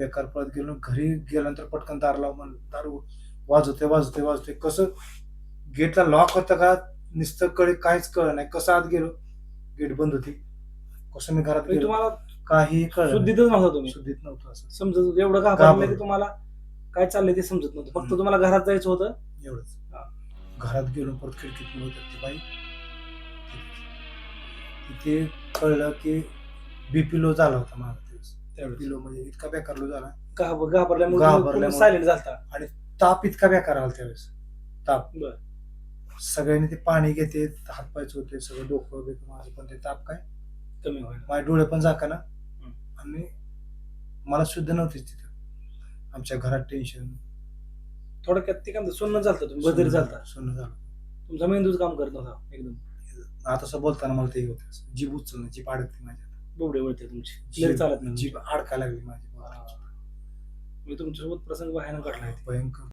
बेकार पळत गेलो घरी गेल्यानंतर पटकन दार लाव म्हणलं दार वाजवते वाजवते वाजवते. कसं गेटला लॉक होतं का नुसतं कळे काहीच कळ नाही. कसं आत गेलो? गेट बंद होती. कसं मी घरात म्हणजे गेलो? तुम्हाला काही कळ शुद्धीतच नव्हता तुम्ही? शुद्धीत नव्हतं असं. समजत एवढं घाबरलं की घाबरलो. तुम्हाला काय चाललंय ते समजत नव्हतं. फक्त. तुम्हाला घरात जायचं होतं? एवढंच. घरात गेलो परत खिडकीत मिळत ती बाई तिथे कळलं की बीपी लो झाला होता माझा दिवस लो म्हणजे इतका बेकार झाला. घाब- घाबरल्यामुळे घाबरल्यामुळे. सायलेंट झालता. ताप इतका बेकार आला त्यावेळेस. ताप. बर. सगळ्यांनी ते पाणी घेते हातपायचे होते सगळं डोकं बिकं माझं पण ते ताप काय? कमी व्हायला. माझे डोळे पण झाका ना हम्म. आणि मला शुद्ध नव्हतीच तिथं. आमच्या घरात टेन्शन थोडक्यात ते काय म्हणतात, सुन्न झालता तुम्ही बदल झालता. सुन्न झालं. तुमचा मेंदूच काम करत नव्हता एकदम. आता असं बोलताना मला ते होत. जीभ उचलणं जीभ अडकते माझ्या बोबडे वळते तुमची. क्लिअर चालत नाही जीभ अडका लागली माझी. मी तुमच्यासोबत प्रसंग भयानक घडला आहे. भयंकर.